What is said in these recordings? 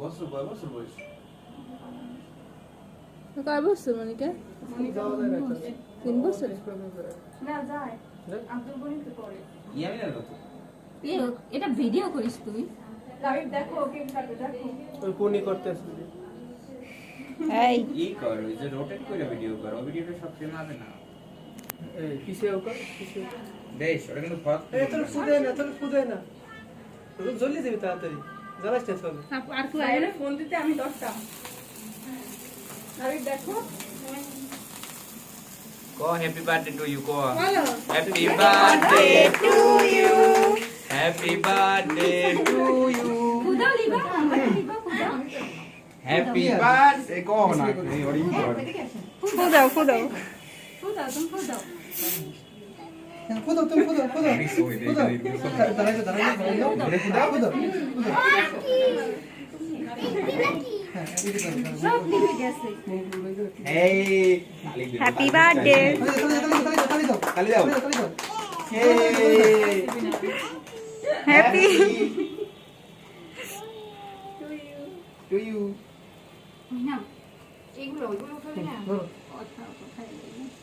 বছর কয় বছর বয়স? কয় বছর মনিকা। তিন বছর? না যায়। আব্দুল গনিত তো করে কত? এটা ভিডিও করিস তুই। লাইভ দেখো কেক দেখো। ওই পনি এই। ই কর ওই যে রোটেট করে ভিডিও কর ওই ভিডিওটা সব ফ্রেম হবে না। এই ওটা কিন্তু তোর ফুদে না তোর ফুদে না। তোর জলদি যাবি তাড়াতাড়ি। জানাস না সব আর কি বাইরে ফোন দিতে আমি দশটা। লাইভ দেখো। কো হ্যাপি বার্থডে টু ইউ কো। বলো। Happy birthday to you happy birthday to you খুদাও লিবা লিবা খুদাও। হ্যাপি বার্থডে কো না এই ওরি কর ফুদাও ফুদাও খুদাও তুমি খুদাও। ফুদো তুমি ফুদো ফুদো আমি সই দে দাঁড়াই দাঁড়াই দাঁড়াই হ্যাঁ হ্যাপি বার্থডে দাও তাড়াতাড়ি দাও এই হ্যাপি টু ইউ না এগুলো ওইগুলো উঠাবি না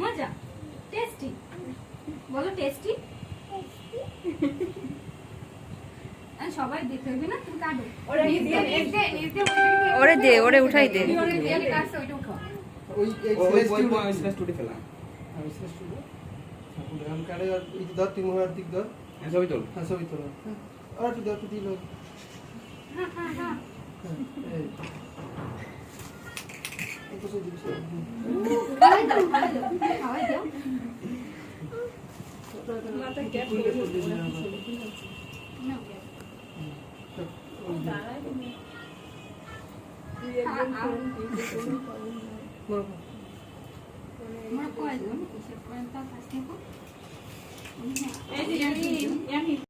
মজা টেস্টি বলো টেস্টি সবাই দেখে হবে না তুমি কাটো ওরা দে ওরে উঠাই দে। ওই কাছে ওইটা উঠাও ওই ওই স্লেজ টুটে ফেলা আমি স্লেজ টুডে আমি কাটে আর এই ধর তিন মোহর দিক ধর। এই ছবি তোল। হ্যাঁ ছবি তোলো। আর একটু দাও একটু দিল। হ্যাঁ হ্যাঁ হ্যাঁ